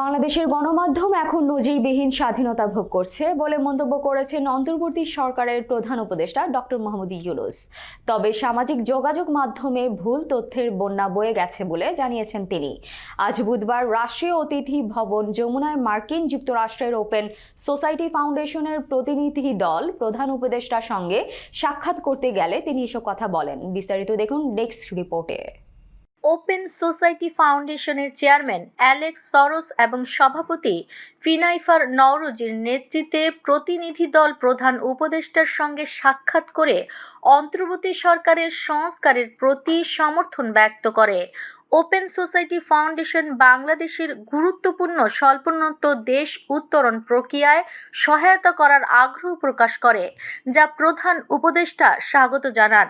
বাংলাদেশের গণমাধ্যম এখন নজিরবিহীন স্বাধীনতা ভোগ করছে বলে মন্তব্য করেছেন অন্তর্বর্তী সরকারের প্রধান উপদেষ্টা ডক্টর মোহাম্মদ ইউনুস। তবে সামাজিক যোগাযোগ মাধ্যমে ভুল তথ্যের বন্যা বয়ে গেছে বলে জানিয়েছেন তিনি। আজ বুধবার রাষ্ট্রীয় অতিথি ভবন যমুনায় মার্কিন যুক্তরাষ্ট্রের ওপেন সোসাইটি ফাউন্ডেশনের প্রতিনিধি দল প্রধান উপদেষ্টার সঙ্গে সাক্ষাৎ করতে গেলে তিনি এসব কথা বলেন। বিস্তারিত দেখুন ডেস্ক রিপোর্টে। ওপেন সোসাইটি ফাউন্ডেশনের চেয়ারম্যান অ্যালেক্স সরোস এবং সভাপতি ফিনাইফার নওরোজির নেতৃত্বে প্রতিনিধি দল প্রধান উপদেষ্টার সঙ্গে সাক্ষাৎ করে অন্তর্বর্তী সরকারের সংস্কারের প্রতি সমর্থন ব্যক্ত করে। ওপেন সোসাইটি ফাউন্ডেশন বাংলাদেশের গুরুত্বপূর্ণ স্বল্পোন্নত দেশ উত্তরণ প্রক্রিয়ায় সহায়তা করার আগ্রহ প্রকাশ করে, যা প্রধান উপদেষ্টা স্বাগত জানান।